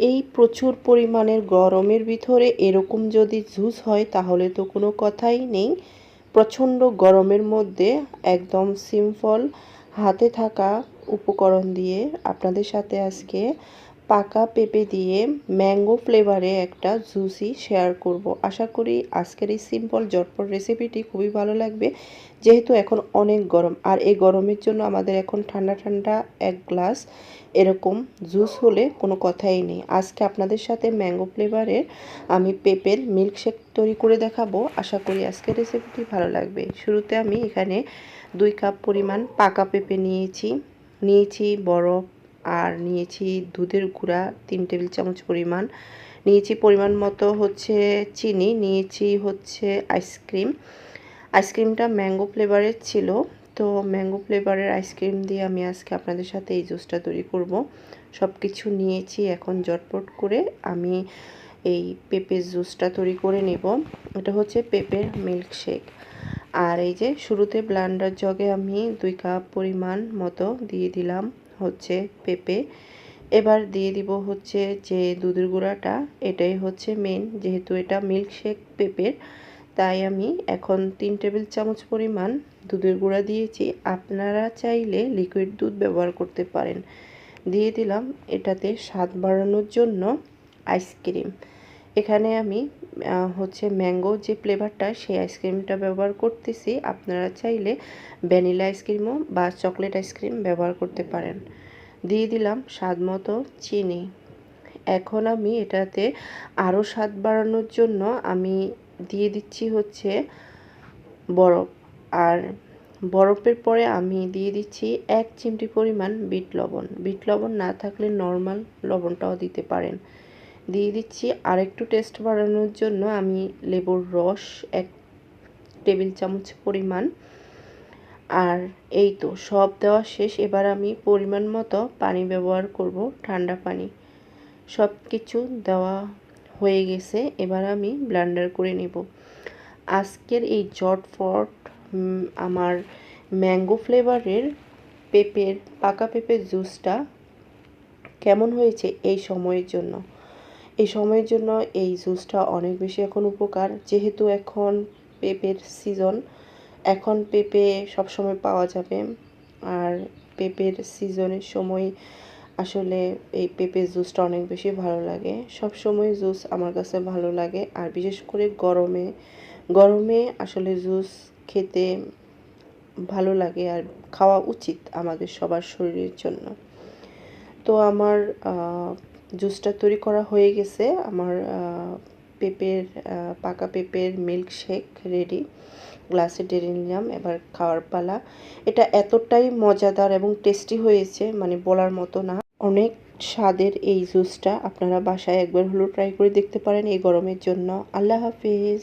এই প্রচুর পরিমাণের গরমের ভিতরে এরকম যদি জুস হয়, তাহলে তো কোনো কথাই নেই। প্রচণ্ড গরমের মধ্যে একদম সিম্পল হাতে থাকা উপকরণ দিয়ে আপনাদের সাথে আজকে পাকা পেঁপে দিয়ে ম্যাঙ্গো ফ্লেভারে একটা জুসি শেয়ার করব। আশা করি আজকের এই সিম্পল জটপট রেসিপিটি খুবই ভালো লাগবে। যেহেতু এখন অনেক গরম, আর এই গরমের জন্য আমাদের এখন ঠান্ডা ঠান্ডা এক গ্লাস এরকম জুস হলে কোনো কথাই নেই। আজকে আপনাদের সাথে ম্যাঙ্গো ফ্লেভারের আমি পেঁপের মিল্কশেক তৈরি করে দেখাবো। আশা করি আজকের রেসিপিটি ভালো লাগবে। শুরুতে আমি এখানে দুই কাপ পরিমাণ পাকা পেঁপে নিয়েছি। নিয়েছি বরফ আর নিয়েছি দুধের গুঁড়া, তিন টেবিল চামচ পরিমাণ। নিয়েছি পরিমাণ মতো হচ্ছে চিনি, নিয়েছি হচ্ছে আইসক্রিম আইসক্রিমটা ম্যাঙ্গো ফ্লেভারের ছিল। তো ম্যাঙ্গো ফ্লেভারের আইসক্রিম দিয়ে আমি আজকে আপনাদের সাথে এই জুসটা তৈরি করব। সব কিছু নিয়েছি এখন জটপট করে আমি এই পেঁপের জুসটা তৈরি করে নেব। এটা হচ্ছে পেঁপের মিল্কশেক আর এই যে শুরুতে ব্লান্ডার জগে আমি দুই কাপ পরিমাণ মতো দিয়ে দিলাম। হচ্ছে পেঁপে। এবার দিয়ে দিব হচ্ছে যে দুধের গুঁড়াটা, এটাই হচ্ছে মেন যেহেতু এটা মিল্কশেক পেঁপের, তাই আমি এখন তিন টেবিল চামচ পরিমাণ দুধের গুঁড়া দিয়েছি। আপনারা চাইলে লিকুইড দুধ ব্যবহার করতে পারেন। দিয়ে দিলাম এটাতে স্বাদ বাড়ানোর জন্য আইসক্রিম এখানে আমি হচ্ছে ম্যাঙ্গো যে ফ্লেভারটা, সেই আইসক্রিমটা ব্যবহার করতেছি। আপনারা চাইলে ভ্যানিলা আইসক্রিমও বা চকলেট আইসক্রিম ব্যবহার করতে পারেন। দিয়ে দিলাম স্বাদ মতো চিনি। এখন আমি এটাতে আরও স্বাদ বাড়ানোর জন্য আমি দিয়ে দিচ্ছি হচ্ছে বরফ। আর বরফের পরে আমি দিয়ে দিচ্ছি এক চিমটি পরিমাণ বিট লবণ। বিট লবণ না থাকলে নর্মাল লবণটাও দিতে পারেন। দিয়ে দিচ্ছি। আরেকটু টেস্ট বাড়ানোর জন্য আমি লেবুর রস এক টেবিল চামচ পরিমাণ। আর এই তো, সব দেওয়া শেষ। এবার আমি পরিমাণ মতো পানি ব্যবহার করব, ঠান্ডা পানি। সব কিছু দেওয়া হয়ে গেছে। এবার আমি ব্লান্ডার করে নেব। আজকের এই জটফট আমার ম্যাঙ্গো ফ্লেভারের পেঁপের, পাকা পেঁপের জুসটা কেমন হয়েছে এই সময়ের জন্য? এই সময়ের জন্য এই জুসটা অনেক বেশি এখন উপকার। যেহেতু এখন পেঁপের সিজন এখন পেঁপে সবসময় পাওয়া যাবে। আর পেঁপের সিজনের সময় আসলে এই পেঁপের জুসটা অনেক বেশি ভালো লাগে। সব সময় জুস আমার কাছে ভালো লাগে। আর বিশেষ করে গরমে গরমে আসলে জুস খেতে ভালো লাগে আর খাওয়া উচিত আমাদের সবার শরীরের জন্য। তো আমার জুসটা তৈরি করা হয়ে গেছে। আমার পেঁপের পাকা পেঁপের মিল্কশেক রেডি গ্লাসে ডেরে নিলাম। এবার খাওয়ার পালা। এটা এতটাই মজাদার এবং টেস্টি হয়েছে মানে বলার মতো না। অনেক স্বাদের এই জুসটা। আপনারা বাসায় একবার হলেও ট্রাই করে দেখতে পারেন এই গরমের জন্য। আল্লাহ হাফিজ।